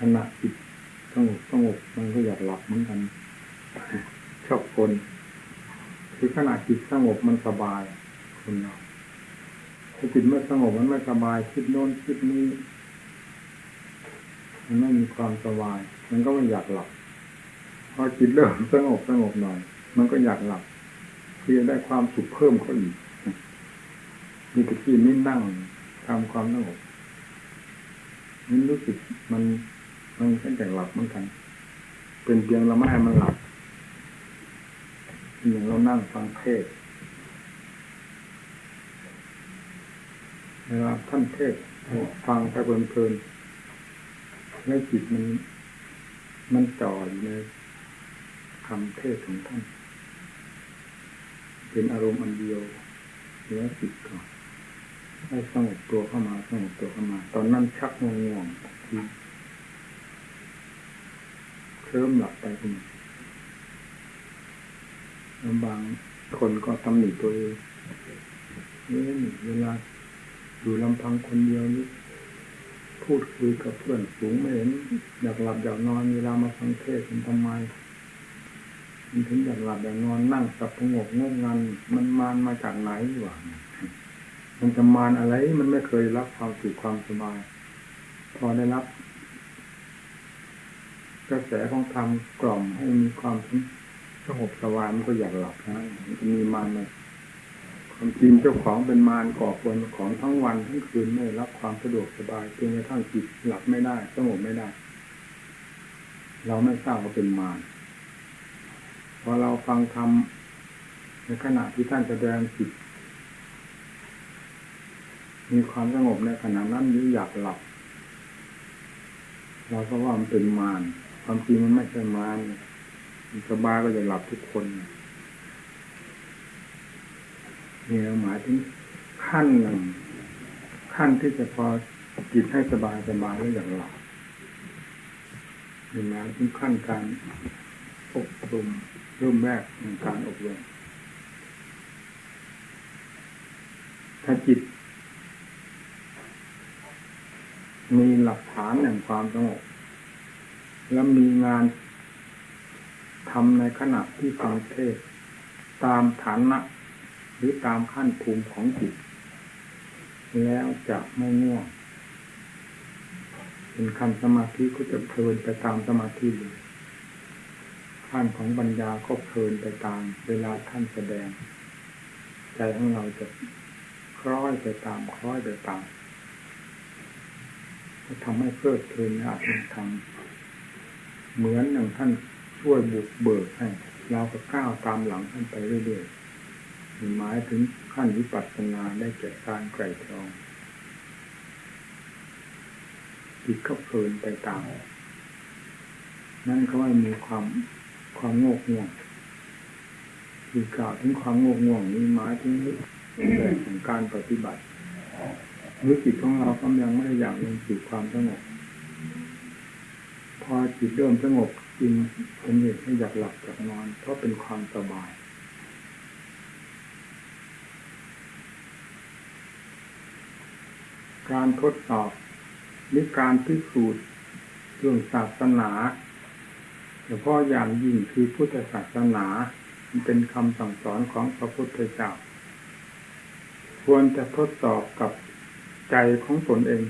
ขณะจิตสงบสงบมันก็อยากหลับเหมือนกันชอบคนคือขณะจิตสงบมันสบายคนเราถ้าจิตไม่สงบมันไม่สบายคิดโน้นคิดนี้มันไม่มีความสบาย มันก็ไม่อยากหลับพอจิตเริ่มสงบสงบหน่อย มันก็อยากหลับคือได้ความสุขเพิ่มเข้าอีกมีตะกี้นี่นั่งทำความสงบนี่รู้สึกมัน มันแค่แต่หลับเหมือนกัน เป็นเพียงเราไม่ให้มันหลับอย่างเรานั่งฟังเทศน์เวลาท่านเทศฟังไปเพลินๆแล้วจิตมัน มันจ่ออยู่ในคำเทศของท่าน เป็นอารมณ์อันเดียวแล้วจิตก่อนให้สงบตัวเข้ามาสงบตัวเข้ามา ตอนนั้นชักง่วงๆ เคลิ้มหลับไปคุณบางคนก็ตำหนิตัวเองเอ๊ะนี่เวลาอยู่ลำพังคนเดียวนี่พูดคุยกับเพื่อนฝูงไม่เห็นอยากหลับอยากนอนเวลามาฟังเทศมันทำไมมันถึงอยากหลับอยากนอนนั่งสับประงงงัน มันมานมาจากไหนวะมันจะมานอะไร มันไม่เคยรับความสุขความสบาย พอได้รับ กระแสของธรรมกล่อมให้มีความสงบสบามันก็อยากหลับนะมันจะมีมานเลยความจริงเจ้าของเป็นมารก่อควรของทั้งวันทั้งคืนไม่รับความสะดวกสบายจนกระทั่งจิตหลับไม่ได้สงบไม่ได้ เราไม่ทราบว่าเป็นมารพอเราฟังธรรมในขณะที่ท่านแสดงจิตมีความสงบในขณะนั้นหรืออยากหลับ เราก็ว่ามันเป็นมาร ความจริงมันไม่ใช่มารสบายก็จะหลับทุกคนนี่เราหมายถึงขั้นหนึ่งขั้นที่จะพอจิตให้สบายสบายแล้วอย่ากหลับนี่หมายถึงขั้นการอบรมเริ่มแรกในการอบรมถ้าจิต มีหลักฐานแห่งความสงบ และมีงานทำในขณะที่ฟังเทศ ตามฐานะ หรือตามขั้นภูมิของจิต แล้วจะไม่ง่วงเป็นขั้นสมาธิก็จะเพลินไปตามสมาธิเลยขั้นของปัญญาก็เพลินไปตาม เวลาท่านแสดง ใจของเราจะคล้อยไปตามคล้อยไปตามก็ทำให้เพลิดเพลินในอาจธรรม เหมือนอย่างท่านช่วยบุกเบิกให้เราก็ก้าวตามหลังท่านไปเรื่อยๆหมายถึงขั้นวิปัสสนาได้แก่การไกรตรองจิตก็เพลินไปตามนั่นก็ว่ามีความความโงกง่วงคือกล่าวถึงความโงกง่วงนี้หมายถึงแบบของการปฏิบัติหรือจิตของเราก็ยังไม่ได้อย่างลงสู่ความสงบ พอจิตเริ่มสงบจริงเป็นเหตุให้อยากหลับอยากนอน เพราะเป็นความสบาย การทดสอบหรือการพิสูจน์เรื่องศาสนาเฉพาะอย่างยิ่งคือพุทธศาสนาเป็นคำสั่งสอนของพระพุทธเจ้า ควรจะทดสอบกับใจของตนเอง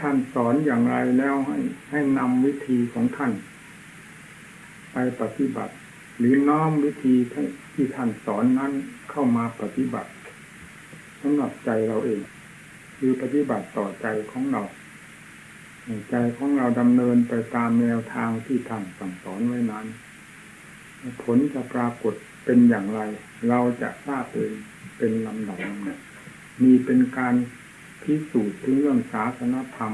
ท่านสอนอย่างไรแล้วให้ให้นำวิธีของท่าน ไปปฏิบัติ หรือน้อมวิธีที่ท่านสอนนั้นเข้ามาปฏิบัติสำหรับใจเราเอง คือปฏิบัติต่อใจของเราใจของเราดำเนินไปตามแนวทางที่ท่านสั่งสอนไว้นั้น ผลจะปรากฏเป็นอย่างไร เราจะทราบเองเป็นลำดับลำดับมีเป็นการ พิสูจน์ถึงเรื่องศาสนธรรม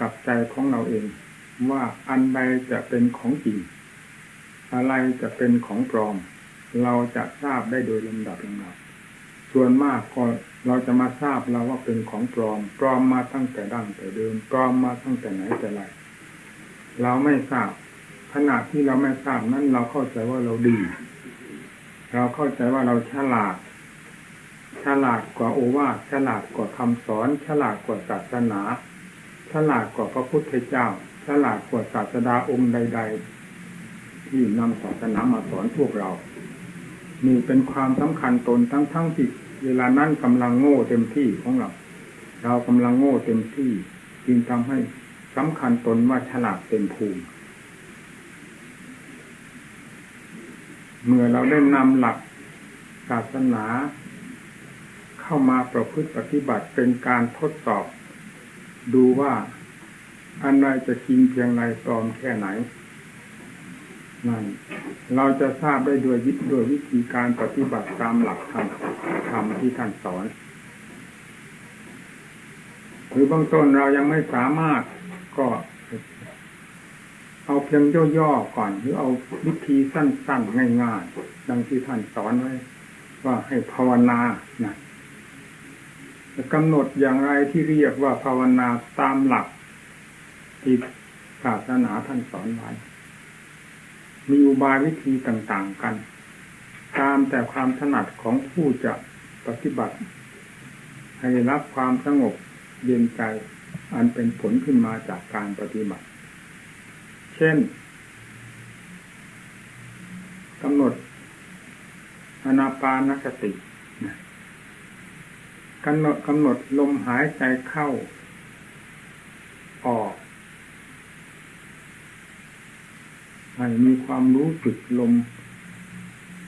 กับใจของเราเอง ว่าอันใดจะเป็นของจริง อะไรจะเป็นของปลอม เราจะทราบได้โดยลำดับลำดับส่วนมากก็เราจะมาทราบเราว่าเป็นของปลอมปลอมมาตั้งแต่ดั้งแต่เดิมปลอมมาตั้งแต่ไหนแต่ไรเราไม่ทราบขณะที่เราไม่ทราบนั้นเราเข้าใจว่าเราดี เราเข้าใจว่าเราฉลาด ฉลาดกว่าโอวาทฉลาดกว่าคำสอน ฉลาดกว่าศาสนา ฉลาดกว่าพระพุทธเจ้า ฉลาดกว่าศาสดาองค์ใด ๆ ที่นำศาสนามาสอนพวกเรานี่เป็นความสำคัญตนทั้งทั้งที่เวลานั้นกำลังโง่เต็มที่ของเรา เรากำลังโง่เต็มที่จึงทำให้สำคัญตนว่าฉลาดเต็มภูมิ เมื่อเราได้นำหลักศาสนา เข้ามาประพฤติปฏิบัติเป็นการทดสอบ ดูว่าอันใดจะจริงเพียงไรปลอมแค่ไหนนั่นเราจะทราบได้โดยวิโดยวิธีการปฏิบัติตามหลักธรรมธรรมที่ท่านสอนหรือบางต้นเรายังไม่สามารถก็ เอาเพียงย่อๆก่อน หรือเอาวิธีสั้นๆง่ายๆดังที่ท่านสอนไว้ ว่าให้ภาวนานะ จะกำหนดอย่างไรที่เรียกว่าภาวนาตามหลัก ที่ศาสนาท่านสอนไว้ มีอุบายวิธีต่างๆกัน ตามแต่ความถนัดของผู้จะปฏิบัติ ให้รับความสงบเย็นใจ อันเป็นผลขึ้นมาจากการปฏิบัติ เช่นกำหนดอนาปานสติ กำหนดกำหนดลมหายใจเข้า ออกให้มีความรู้สึกลม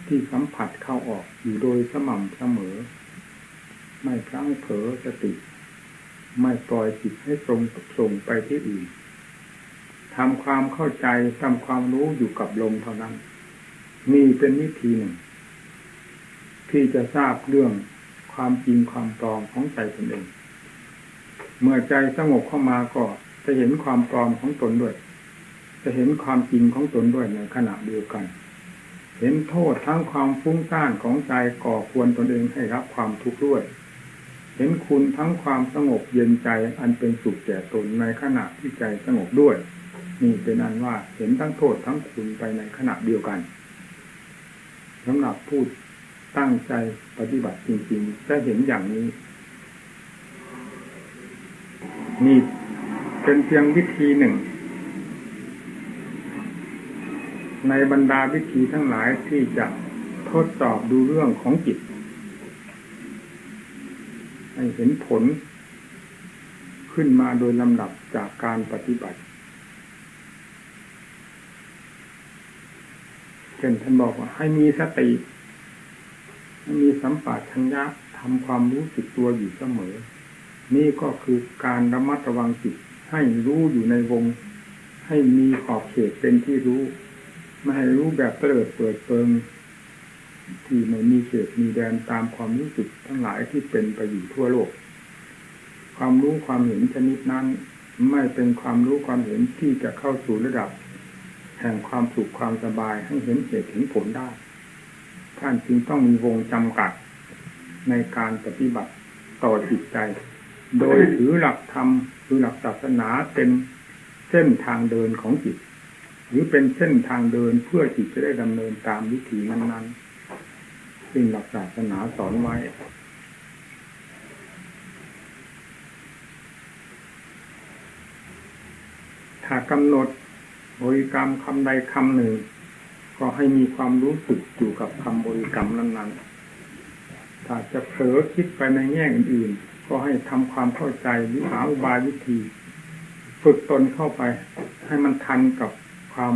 ที่สัมผัสเข้าออกอยู่โดยสม่ำเสมอ ไม่พลั้งเผลอสติ ไม่ปล่อยจิตให้ตรงส่งไปที่อื่นทำความเข้าใจทำความรู้อยู่กับลมเท่านั้น นี่เป็นวิธีหนึ่ง ที่จะทราบเรื่อง ความจริงความปลอมของใจตนเอง เมื่อใจสงบเข้ามาก็จะเห็นความปลอมของตนด้วย จะเห็นความจริงของตนด้วยในขณะเดียวกัน เห็นโทษทั้งความฟุ้งซ่านของใจก่อควรตนเองให้รับความทุกข์ด้วย เห็นคุณทั้งความสงบเย็นใจอันเป็นสุขแก่ตนในขณะที่ใจสงบด้วย นี่เป็นอันว่าเห็นทั้งโทษทั้งคุณไปในขณะเดียวกันสำหรับพูด ตั้งใจปฏิบัติจริงๆจะเห็นอย่างนี้ นี่เป็นเพียงวิธีหนึ่ง ในบรรดาวิธีทั้งหลายที่จะทดสอบดูเรื่องของจิตให้เห็นผลขึ้นมาโดยลำดับจากการปฏิบัติ เช่นท่านบอกว่าให้มีสติ มีสัมปชัญญะทำความรู้สึกตัวอยู่เสมอ นี่ก็คือการระมัดระวังจิตให้รู้อยู่ในวง ให้มีขอบเขตเป็นที่รู้ ไม่ให้รู้แบบเปิดเปิดเปิง ที่ไม่มีเขตมีแดนตามความรู้สึกทั้งหลายที่เป็นไปอยู่ทั่วโลก ความรู้ความเห็นชนิดนั้น ไม่เป็นความรู้ความเห็นที่จะเข้าสู่ระดับ แห่งความสุขความสบายให้เห็นเหตุเห็นผลได้ ท่านจึงต้องมีวงจำกัดในการปฏิบัติต่อจิตใจ โดยถือหลักธรรมคือหลักศาสนาเป็นเส้นทางเดินของจิต หรือเป็นเส้นทางเดินเพื่อจิตจะได้ดำเนินตามวิธีนั้นๆซึ่งหลักศาสนาสอนไว้ถ้ากำหนดบริกรรมคำใดคำหนึ่ง ก็ให้มีความรู้สึกอยู่กับคำบริกรรมนั้นๆ ถ้าจะเผลอคิดไปในแง่อื่นๆ ก็ให้ทำความเข้าใจหรือหาอุบายวิธี ฝึกตนเข้าไป ให้มันทันกับความ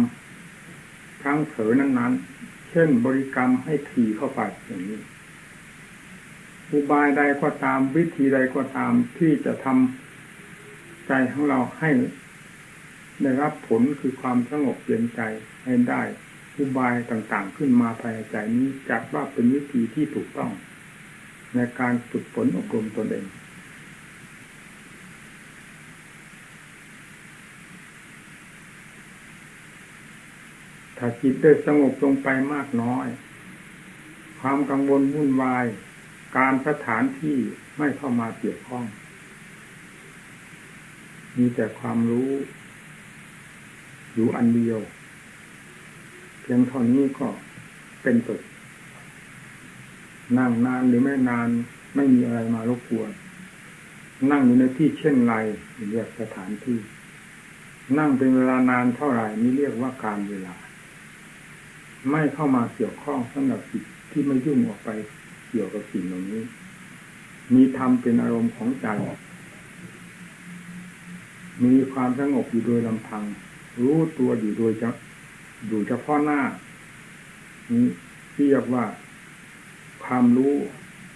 ครั้งเผลอนั้นๆ เช่นบริกรรมให้ถี่เข้าไปอย่างนี้ อุบายใดก็ตามวิธีใดก็ตามที่จะทำใจของเราให้ได้รับผลคือความสงบเย็นใจให้ได้ อุบายต่างๆ ขึ้นมาภายในใจนี้จัดว่าเป็นวิธีที่ถูกต้อง ในการฝึกฝนอบรมตนเองถ้าจิตได้สงบลงไปมากน้อย ความกังวลวุ่นวาย การสถานที่ไม่เข้ามาเกี่ยวข้อง มีแต่ความรู้ อยู่อันเดียว พียงเท่านี้ก็เป็นสุดนั่งนานหรือไม่นานไม่มีอะไรมารบกวน นั่งอยู่ในที่เช่นไรเรียกสถานที่ นั่งเป็นเวลานานเท่าไหร่นี่เรียกว่าการเวลา ไม่เข้ามาเกี่ยวข้องสำหรับจิตที่ไม่ยุ่งออกไปเกี่ยวกับสิ่งเหล่านี้ มีธรรมเป็นอารมณ์ของใจมีความสงบอยู่โดยลำพัง รู้ตัวอยู่โดยจ อยู่เฉพาะหน้านี้เรียกว่าความรู้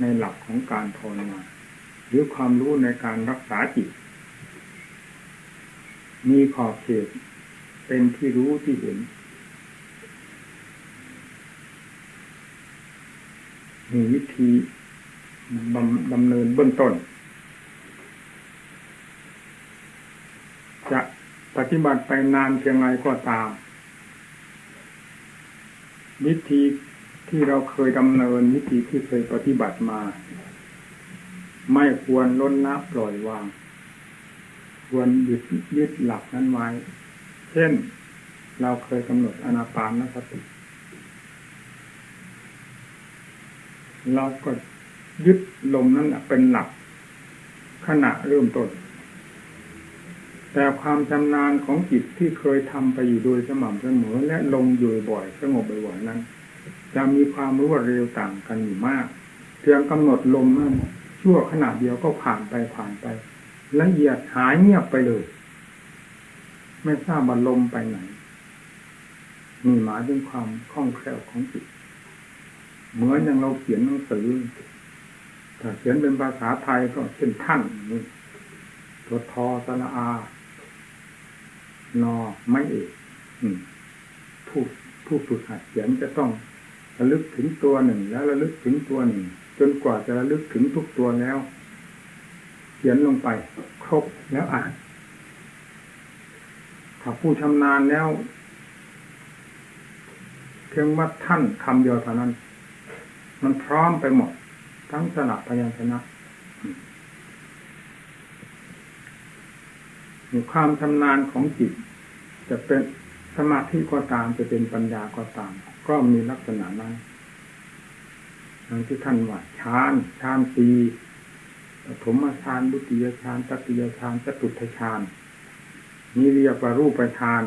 ในหลักของการภาวนาหรือความรู้ในการรักษาจิต มีขอบเขตเป็นที่รู้ที่เห็นมีวิธีดำดำเนินเบื้องต้น จะปฏิบัติไปนานเพียงไรก็ตาม วิธีที่เราเคยดำเนินวิธีที่เคยปฏิบัติมา ไม่ควรล้นละปล่อยวาง ควรยึดยึดหลักนั้นไว้ เช่น เราเคยกำหนดอนาปานสติเราก็ยึดลมนั้นเป็นหลักขณะเริ่มต้น แต่ความชำนาญของจิตที่เคยทำไปอยู่โดยสม่ำเสมอและลงอยู่บ่อยสงบบ่อยนั้น จะมีความรวดเร็วต่างกันอยู่มากเพียงกำหนดลมนั้นชั่วขณะเดียวก็ผ่านไปผ่านไปละเอียดหายเงียบไปเลย ไม่ทราบว่าลมไปไหนมีหมายถึงความคล่องแคล่วของจิตเหมือนอย่างเราเขียนหนังสือถ้าเขียนเป็นภาษาไทยก็เช่นท่านนี่ตัวทอสระอา นอไม่เอกผู้ผู้ฝึกหัดเขียนจะต้องระลึกถึงตัวหนึ่ง แล้วระลึกถึงตัวหนึ่ง จนกว่าจะระลึกถึงทุกตัวแล้ว เขียนลงไป ครบแล้วอ่าน ถ้าผู้ชำนาญแล้วเพียงว่าท่านคำเดียวเท่านั้น มันพร้อมไปหมด ทั้งสระพยัญชนะ ความชำนาญของจิต จะเป็นสมาธิก็ตามจะเป็นปัญญาก็ตาม ก็มีลักษณะนั้นดังที่ท่านว่าฌานฌานสีปฐมฌานดุติยฌานตติยฌานจตุตฌานนี่เรียกว่ารูปฌาน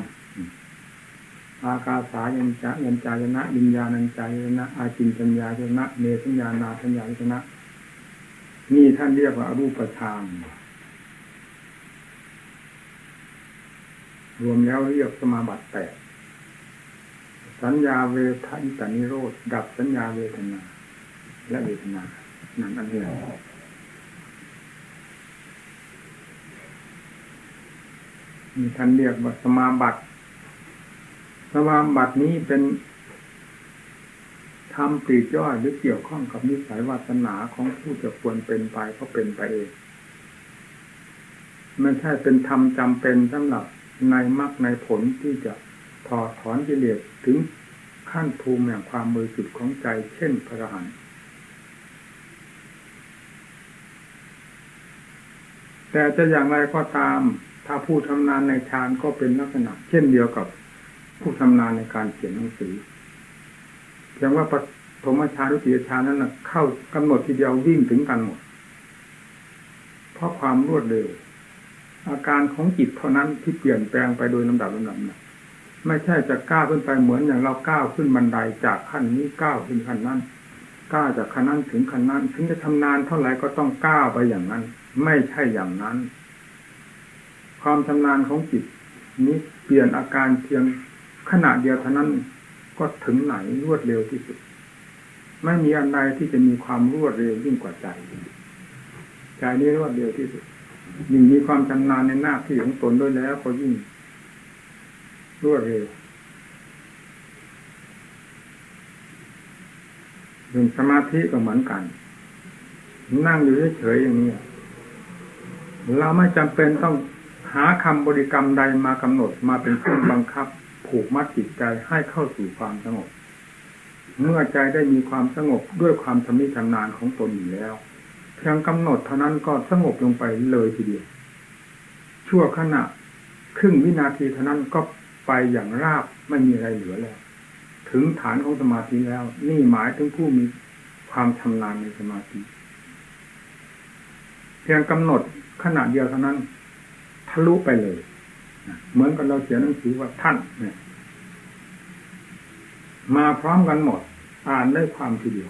อากาสายัญจะยัญจายนะวิญญาณัญจายนะอาจินปัญญายนะเมสัญญานาสัญญายนะนี่ท่านเรียกว่ารูปฌาน รวมแล้วเรียกสมาบัติแปดสัญญาเวทายตานิโรธดับสัญญาเวทนา และเวทนานั่นอันเดียวมีท่านเรียกว่าสมาบัติ สมาบัตินี้เป็นทำปลีกย่อยหรือเกี่ยวข้องกับนิสัยวาสนาของผู้จะควรเป็นไปก็เป็นไปเองไม่ใช่เป็นธรรมจำเป็นสำหรับ ในมรรคในผลที่จะถอดถอนกิเลสถึงขั้นภูมิแห่งความมือสุดของใจ เช่นพระหันแต่จะอย่างไรก็ตาม ถ้าผู้ทำนานในฌานก็เป็นลักษณะ เช่นเดียวกับผู้ทำนานในการเขียนหนังสือเพียงว่าปฐมฌานรุติยฌานนั้นเข้ากำหนดทีเดียววิ่งถึงกันหมด เพราะความรวดเร็ว อาการของจิตเท่านั้นที่เปลี่ยนแปลงไปโดยลำดับลำดับนะไม่ใช่จะก้าวขึ้นไปเหมือนอย่างเราก้าวขึ้นบันไดจากขั้นนี้ก้าวขึ้นขั้นนั้นก้าวจากขั้นนั้นถึงขั้นนั้นถึงจะทำนานเท่าไหร่ก็ต้องก้าวไปอย่างนั้น ไม่ใช่อย่างนั้น ความชำนาญของจิตนี้เปลี่ยนอาการเพียงขณะเดียวเท่านั้นก็ถึงไหนรวดเร็วที่สุด ไม่มีอันใดที่จะมีความรวดเร็วยิ่งกว่าใจใจนี้รวดเร็วที่สุด ยิ่งมีความชำนาญในหน้าที่ของตนด้วยแล้ว ก็ยิ่งรวดเร็วเรื่องสมาธิก็เหมือนกัน นั่งอยู่เฉยๆอย่างนี้ เราไม่จำเป็นต้องหาคำบริกรรมใดมากำหนดมาเป็นเครื่องบังคับ ผูกมัดจิตใจให้เข้าสู่ความสงบ เมื่อใจได้มีความสงบด้วยความชำนิชำนาญของตนอยู่แล้ว ยงกำหนดเท่านั้นก็สงบลงไปเลยทีเดียว ชั่วขณะครึ่งวินาทีเท่านั้นก็ไปอย่างราบไม่มีอะไรเหลือแล้ว ถึงฐานของสมาธิแล้ว นี่หมายถึงผู้มีความชำนาญในสมาธิเพียงกำหนดขนาดเดียวเท่านั้น ทะลุไปเลยเหมือนกับเราเขียนหนังสือว่าท่านเนี่ยมาพร้อมกันหมด อ่านได้ความทีเดียว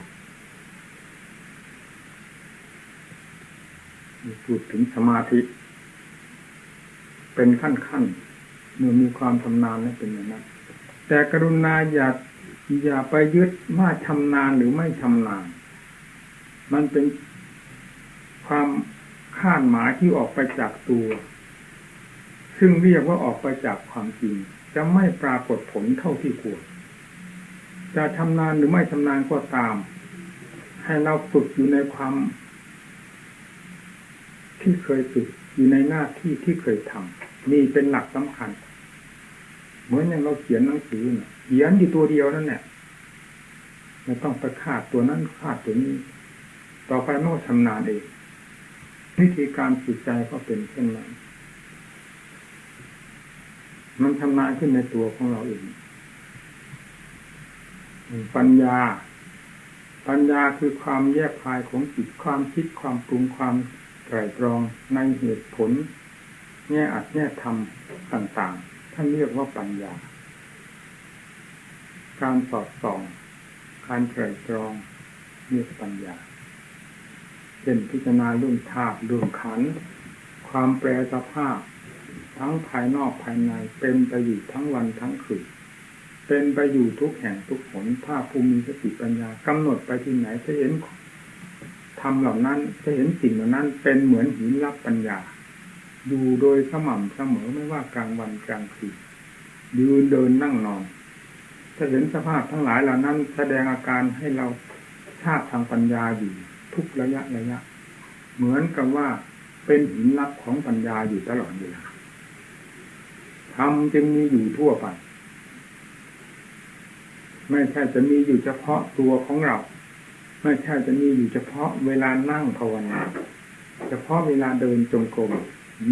พูดถึงสมาธิ เป็นขั้นขั้นเมื่อมีความชำนาญแล้วเป็นอย่างนั้น แต่กรุณาอย่าอย่าไปยึดว่าชำนาญหรือไม่ชำนาญ มันเป็นความคาดหมายที่ออกไปจากตัว ซึ่งเรียกว่าออกไปจากความจริง จะไม่ปรากฏผลเท่าที่ควร จะชำนาญหรือไม่ชำนาญก็ตาม ให้เราฝึกอยู่ในความ ที่เคยฝึกอยู่ในหน้าที่ที่เคยทำนี่เป็นหลักสำคัญ เหมือนอย่างเราเขียนหนังสือนะเขียนอยู่ตัวเดียวนั่นแหละไม่ต้องไปคาดตัวนั้นคาดตัวนี้ ต่อไปเมื่อชำนาญเองวิธีการฝึกใจก็เป็นเช่นนั้นมันชำนาญขึ้นในตัวของเราเอง ปัญญา ปัญญาคือความแยกคายของจิต ความคิด ความปรุง ความ ไตรตรองในเหตุผลแง่อัดแง่ธรรมต่างๆ ท่านเรียกว่าปัญญา การสอดส่อง การไตรตรองเรียกปัญญาเช่นพิจารณาเรื่องธาตุเรื่องขัน ความแปรสภาพ ทั้งภายนอกภายในเป็นไปอยู่ทั้งวันทั้งคืนเป็นไปอยู่ทุกแห่งทุกหนถ้าภูมิสติปัญญากำหนดไปที่ไหนจะเห็น ทำเหล่านั้นจะเห็นสิ่งเหล่านั้น เป็นเหมือนหินรับปัญญาอยู่โดยสม่ำเสมอไม่ว่ากลางวันกลางคืนยืนเดินนั่งนอนจะเห็นสภาพทั้งหลายเหล่านั้น แสดงอาการให้เราทราบทางปัญญาอยู่ทุกระยะระยะ เหมือนกับว่าเป็นหินลับของปัญญาอยู่ตลอดเวลาธรรมจึงมีอยู่ทั่วไป ไม่ใช่จะมีอยู่เฉพาะตัวของเรา ไม่ใช่จะมีอยู่เฉพาะเวลานั่งภาวนาเฉพาะเวลาเดินจงกรม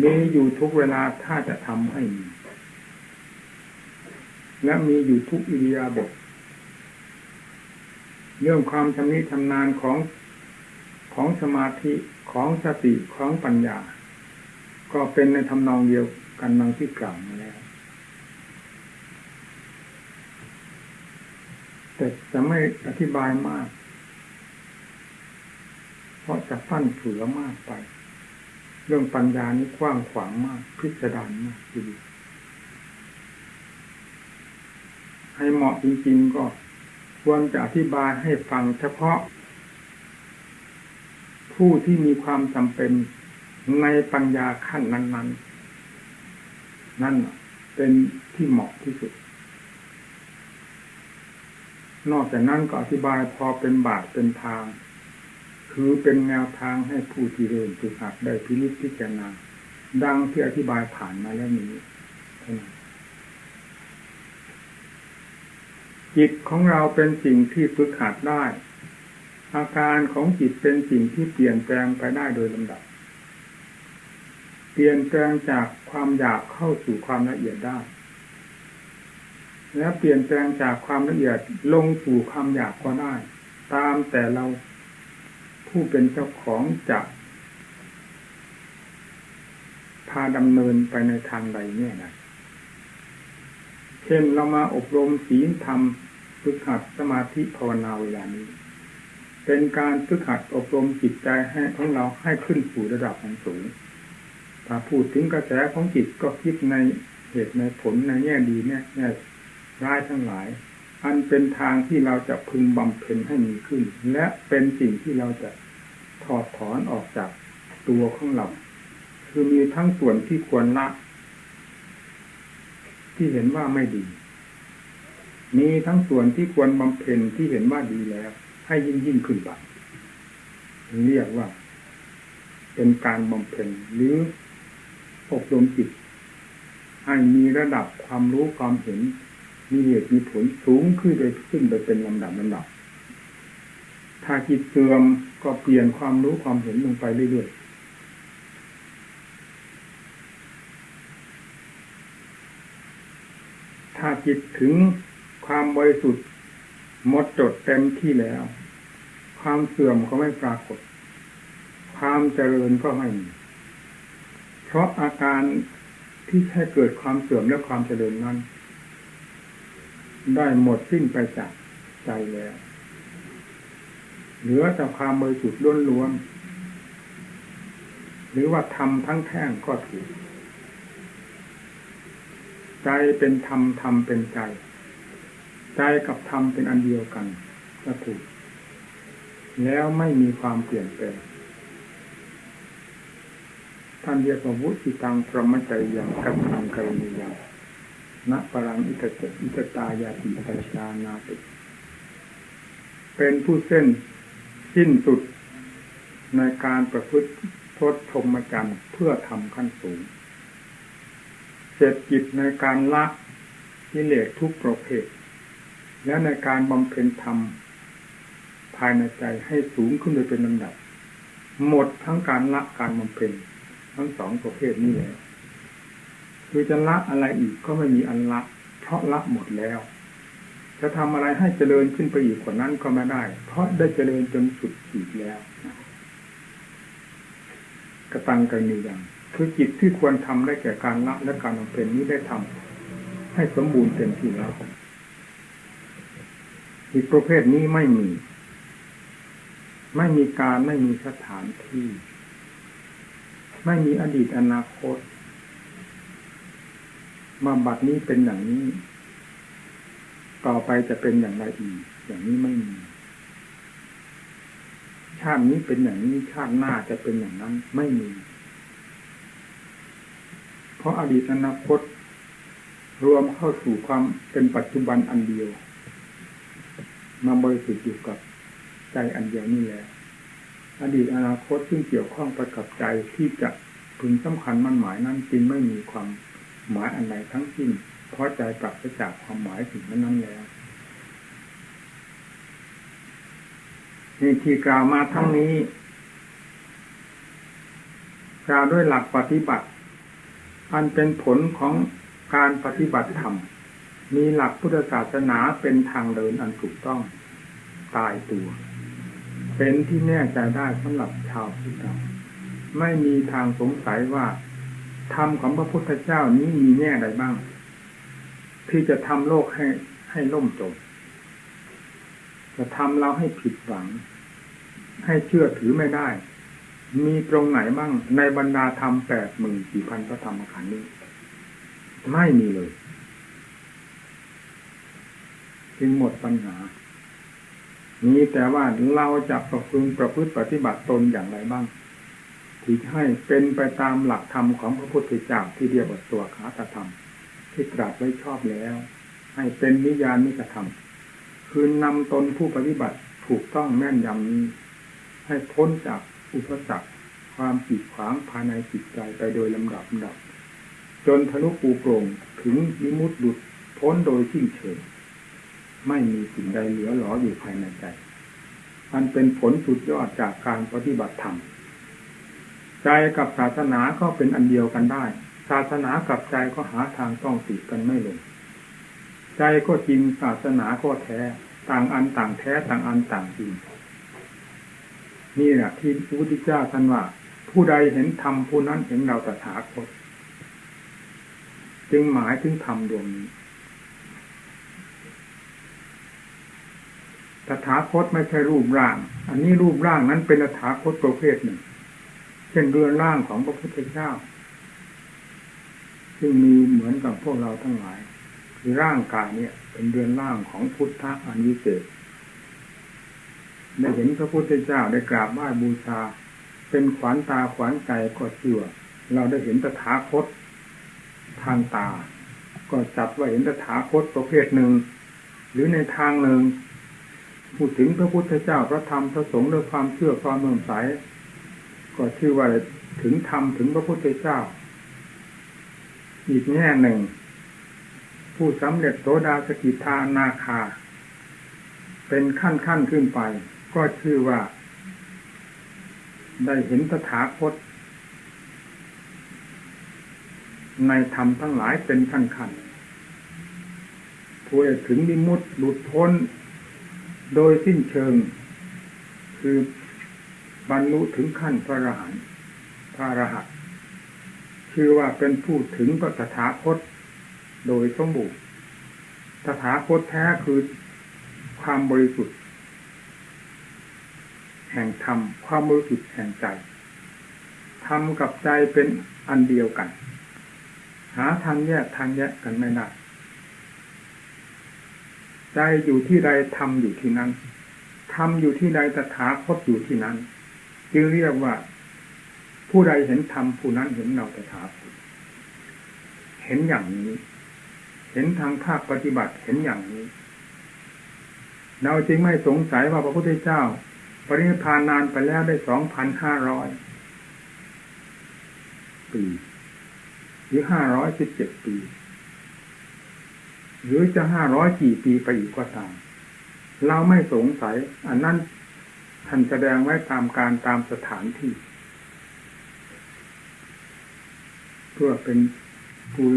มีอยู่ทุกเวลาถ้าจะทำให้มีและมีอยู่ทุกอิริยาบถเรื่องความชำนิชำนาญของของสมาธิของสติของปัญญา ก็เป็นในทำนองเดียวกันนังที่กล่าวมาแล้ว แต่จะไม่อธิบายมาก เพราะจะฟั่นเฟือมากไป เรื่องปัญญานี้กว้างขวางมาก พิสดารมากทีเดียวให้เหมาะจริงๆก็ควรจะอธิบายให้ฟังเฉพาะ ผู้ที่มีความจำเป็นในปัญญาขั้นนั้น ๆ นั่นเป็นที่เหมาะที่สุด นอกจากนั้นก็อธิบายพอเป็นบาทเป็นทาง คือเป็นแนวทางให้ผู้ที่เรียนฝึกหัดได้พินิจพิจารณาดังที่อธิบายผ่านมาแล้วนี้เท่านั้นจิตของเราเป็นสิ่งที่ฝึกหัดได้ อาการของจิตเป็นสิ่งที่เปลี่ยนแปลงไปได้โดยลำดับ เปลี่ยนแปลงจากความอยากเข้าสู่ความละเอียดได้ และเปลี่ยนแปลงจากความละเอียดลงสู่ความอยากก็ได้ ตามแต่เรา ผู้เป็นเจ้าของจะพาดำเนินไปในทางใดเนี่ยนะเช่นเรามาอบรมศีลธรรมฝึกหัดสมาธิภาวนาเวลานี้ เป็นการฝึกหัดอบรมจิตใจให้ของเราให้ขึ้นสู่ระดับของสูงถ้าพูดถึงกระแสของจิตก็คิดในเหตุในผลในแง่ดีแง่ร้ายทั้งหลาย อันเป็นทางที่เราจะพึงบำเพ็ญให้มีขึ้น และเป็นสิ่งที่เราจะ ถอดถอนออกจากตัวของเรา คือมีทั้งส่วนที่ควรละ ที่เห็นว่าไม่ดี มีทั้งส่วนที่ควรบำเพ็ญที่เห็นว่าดีแล้ว ให้ยิ่งยิ่งขึ้นไปเรียกว่า เป็นการบำเพ็ญหรืออบรมจิตให้มีระดับความรู้ความเห็น มีเหตุมีผลสูงขึ้นไปขึ้นไปเป็นลำดับลำดับถ้าจิตเสื่อม ก็เปลี่ยนความรู้ความเห็นลงไปเรื่อยๆ ถ้าจิตถึงความบริสุทธิ์หมดจดเต็มที่แล้ว ความเสื่อมก็ไม่ปรากฏ ความเจริญก็ไม่มี เพราะอาการที่แค่เกิดความเสื่อมและความเจริญนั้น ได้หมดสิ้นไปจากใจแล้ว เหลือแต่ความบริสุทธิ์ล้วนๆหรือว่าทำทั้งแท่งก็ถูก ใจเป็นธรรมธรรมเป็นใจ ใจกับธรรมเป็นอันเดียวกันก็ถูก แล้วไม่มีความเปลี่ยนแปลงท่านเรียกว่าวุติตังพรหมจริยังกับทางกรณียังณปรังอิตตอิตตายาติปัญชานาติเป็นผู้เส้น สิ้นสุดในการประพฤติทษธรรมจันทร์เพื่อทำขั้นสูง เสร็จจิตในการละกิเลสทุกประเภท และในการบำเพ็ญธรรม ภายในใจให้สูงขึ้นโดยเป็นลำดับ หมดทั้งการละการบำเพ็ญทั้งสองประเภทนี้แล้วคือจะละอะไรอีกก็ไม่มีอันละ เพราะละหมดแล้ว จะทำอะไรให้เจริญขึ้นไปอีกกว่านั้นก็ไม่ได้ เพราะได้เจริญจนสุดขีดแล้วกระตังกันมีอย่างคือจิตที่ควรทำได้แก่การละและการบำเพ็ญนี้ได้ทำให้สมบูรณ์เต็มที่แล้วอีกประเภทนี้ไม่มี ไม่มีการไม่มีสถานที่ ไม่มีอดีตอนาคตมาบัดนี้เป็นอย่างนี้ ต่อไปจะเป็นอย่างไรอีก อย่างนี้ไม่มีชาตินี้เป็นอย่างนี้ชาติหน้าจะเป็นอย่างนั้นไม่มี เพราะอดีตอนาคต รวมเข้าสู่ความเป็นปัจจุบันอันเดียว มาบริสุทธิ์อยู่กับใจอันเดียวนี่แหละอดีตอนาคตซึ่งเกี่ยวข้องไปกับใจที่จะพึงสำคัญมั่นหมายนั้นจึงไม่มีความหมายอันใดทั้งสิ้น เพราะใจปรับไปจากความหมายถึงนั้นแล้วนี่ที่กล่าวมาทั้งนี้กล่าวด้วยหลักปฏิบัติ อันเป็นผลของการปฏิบัติธรรม มีหลักพุทธศาสนาเป็นทางเดินอันถูกต้องตายตัว เป็นที่แน่ใจได้สำหรับชาวพุทธไม่มีทางสงสัยว่าธรรมของพระพุทธเจ้านี้มีแง่ใดบ้าง ที่จะทำโลกให้ให้ล่มจม จะทำเราให้ผิดหวัง ให้เชื่อถือไม่ได้ มีตรงไหนบ้างในบรรดาธรรมแปดหมื่นสี่พันพระธรรมขันธ์นี้ ไม่มีเลย จึงหมดปัญหามีแต่ว่าเราจะประพฤติประพฤติปฏิบัติตนอย่างไรบ้างที่ให้เป็นไปตามหลักธรรมของพระพุทธเจ้าที่เรียกว่าตัวขาตธรรม ที่ตรัสไว้ชอบแล้ว ให้เป็นนิยานิกธรรมคือนำตนผู้ปฏิบัติถูกต้องแม่นยำนี้ให้พ้นจากอุปสรรคความปิดขวางภายในจิตใจไปโดยลำดับดับ จนทะลุปูโปร่งถึงมิมุตดุดพ้นโดยสิ้นเชิงไม่มีสิ่งใดเหลือหลออยู่ภายในใจมันเป็นผลสุดยอดจากการปฏิบัติธรรม ใจกับศาสนาก็เป็นอันเดียวกันได้ ศาสนากับใจก็หาทางต้องติดกันไม่ลง ใจก็จริงศาสนาก็แท้ ต่างอันต่างแท้ต่างอันต่างจริง นี่แหละที่พระพุทธเจ้าท่านว่า ผู้ใดเห็นธรรมผู้นั้นเห็นเราตถาคต จึงหมายถึงธรรมดวงนี้ตถาคตไม่ใช่รูปร่าง อันนี้รูปร่างนั้นเป็นตถาคตประเภทหนึ่ง เช่นเรือนร่างของพระพุทธเจ้า ซึ่งมีเหมือนกับพวกเราทั้งหลาย คือร่างกายเนี่ย เป็นเรือนร่างของพุทธะอันวิเศษได้เห็นพระพุทธเจ้าได้กราบไหว้บูชา เป็นขวัญตาขวัญใจก็เชื่อ เราได้เห็นตถาคตทางตา ก็จับว่าเห็นตถาคตประเภทหนึ่ง หรือในทางหนึ่งพูดถึงพระพุทธเจ้าพระธรรมพระสงฆ์ด้วยความเชื่อความเมื่อใสก็ชื่อว่าถึงธรรมถึงพระพุทธเจ้า อีกแง่หนึ่ง ผู้สำเร็จโสดาสกิทานาคา เป็นขั้นขั้นขึ้นไป ก็ชื่อว่า ได้เห็นตถาคต ในธรรมทั้งหลายเป็นขั้นขั้นผู้ถึงดิมุตหลุดพ้น โดยสิ้นเชิง คือบรรลุถึงขั้นพระอรหันต์พระอรหันต์ ชื่อว่าเป็นผู้ถึงพระตถาคตโดยสมบูรณ์ตถาคตแท้คือความบริสุทธิ์ แห่งธรรม ความบริสุทธิ์แห่งใจธรรมกับใจเป็นอันเดียวกัน หาทางแยกทางแยกกันไม่ได้ใจอยู่ที่ใดธรรมอยู่ที่นั้นธรรมอยู่ที่ใดตถาคตอยู่ที่นั้น จึงเรียกว่า ผู้ใดเห็นธรรมผู้นั้นเห็นเราตถาคตเห็นอย่างนี้ เห็นทางภาคปฏิบัติเห็นอย่างนี้ เราจึงไม่สงสัยว่าพระพุทธเจ้า ปรินิพพานนานไปแล้วได้สองพันห้าร้อยปีหรือห้าร้อยสิบเจ็ดปี หรือจะห้าร้อยกี่ปีไปอีกก็ตาม เราไม่สงสัย อันนั้นท่านแสดงไว้ตามการตามสถานที่ เพื่อเป็นผู้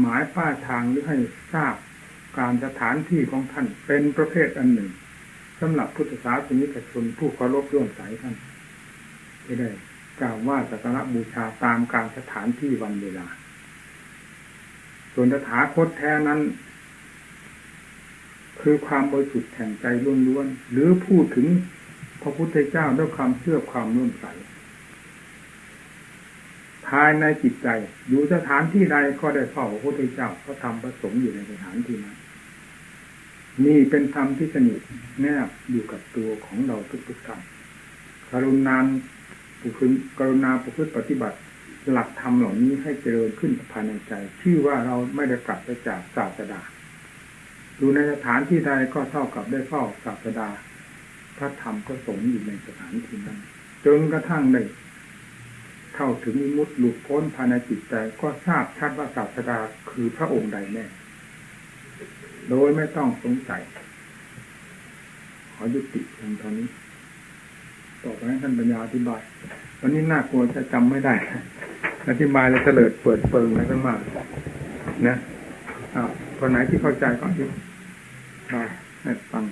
หมายป้าทางหรือให้ทราบการสถานที่ของท่านเป็นประเภทอันหนึ่งสำหรับพุทธศาสนิกชนผู้เคารพร่วมใสท่านจะได้กล่าวว่าสักการะบูชาตามการสถานที่วันเวลา ส่วนตถาคตแท้นั้น คือความบริสุทธิ์แห่งใจล้วนๆหรือพูดถึงพระพุทธเจ้าด้วยความเชื่อความร่วมใส ภายในจิตใจ อยู่สถานที่ใดก็ได้เฝ้าพระพุทธเจ้าพระธรรมพระสงฆ์อยู่ในสถานที่นั้นนี่เป็นธรรมที่สนิทแนบอยู่กับตัวของเราทุกๆท่านกรุณาปุคุกรุณาประพฤปฏิบัติ หลักธรรมเหล่านี้ให้เจริญขึ้นภายในใจ ชื่อว่าเราไม่ได้กลับไปจากศาสดาอยู่ในสถานที่ใดก็เท่ากับได้เฝ้าศาสดาพระธรรมก็สงฆ์อยู่ในสถานที่นั้นจนกระทั่งได้ เข้าถึงมุดหลุดพ้นภายในจิตใจก็ทราบชัดว่าศาสดาคือพระองค์ใดแน่โดยไม่ต้องสงสัย ขอยุติเพียงเท่านี้ ต่อไปให้ท่านปัญญาอธิบายวันนี้น่ากลัวจะจำไม่ได้ อธิบายแล้วเฉลิดเปิดเปิงอะไรกันมากนะอ้าวคนไหนที่เข้าใจก็อธิบายให้ฟัง